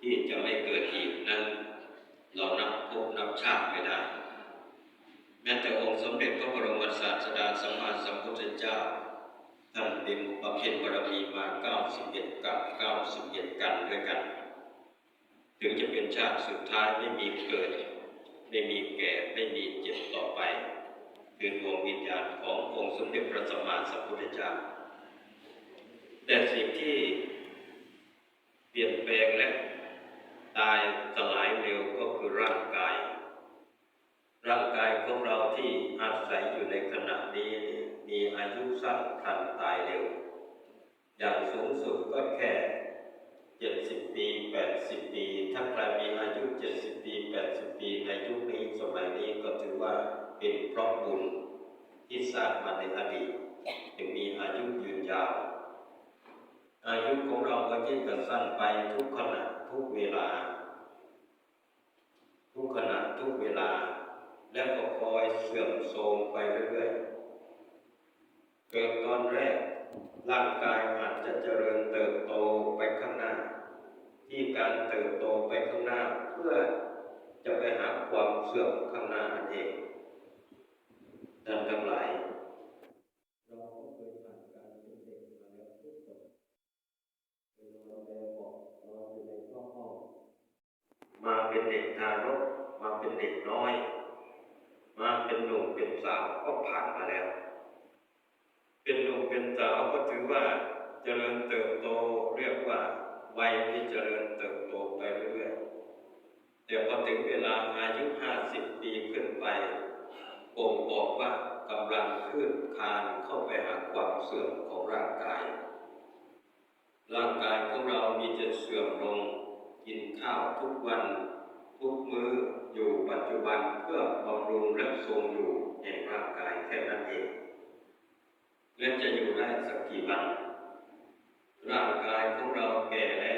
ที่จะไม่เกิดอีกนั้น เรานับพบนับชาติไม่ได้ แม้แต่องค์สมเด็จพระบรมศาสดาสัมมาสัมพุทธเจ้าท่านเป็นปเพ็ญบารมีมา 91 กับ 91 กันด้วยกัน ถึงจะเป็นชาติสุดท้ายไม่มีเกิด ไม่มีแก่ไม่มีเจ็บต่อไปคือดวงวิญญาณขององค์สมเด็จพระสัมมาสัมพุทธเจ้าแต่สิ่งที่เปลี่ยนแปลงและ ตายสลายเร็วก็คือร่างกาย ร่างกายของเราที่อาศัยอยู่ในขณะนี้มีอายุสั้นพลันตายเร็ว อย่างสูงสุดก็แค่70ปี80ปี ถ้าใครมีอายุ70ปี80ปีในยุคนี้สมัยนี้ก็ถือว่าเป็นเพราะบุญที่สร้างมาในอดีตจึงมีอายุยืนยาว อายุของเราก็ยิ่งจะสั้นไปทุกขณ ทุกเวลา ทุกขณะทุกเวลา และก็คอยเสื่อมโทรมไปเรื่อยๆ เกิดตอนแรก ร่างกายอาจจะเจริญเติบโตไปข้างหน้า ที่การเติบโตไปข้างหน้าเพื่อจะไปหาความเสื่อมข้างหน้านั่นเองท่านทั้งหลาย เราก็เคยผ่านการเป็นเด็กมาแล้วทุกคนเคยนอนแบบบอกนอนอยู่ในห้องห้อง มาเป็นเด็กทารกมาเป็นเด็กน้อย มาเป็นหนุ่มเป็นสาวก็ผ่านมาแล้ว เป็นหนุ่มเป็นสาวก็ถือว่าเจริญเติบโตเรียกว่าวัยที่เจริญเติบโตไปเรื่อยๆแต่พอถึงเวลาอายุห้าสิบปีขึ้นไปผมบอกว่ากำลังคืบคลานเข้าไปหาความเสื่อมของร่างกาย ร่างกายของเรามีแต่เสื่อมลง ข้าวทุกวัน ทุกมือออยู่ปัจจุบันเพื่อบำรุงและทรงอยู่แห่งร่างกายแค่นั้นเองและจะอยู่ได้สักกี่วันร่างกายของเราแก่แล้ว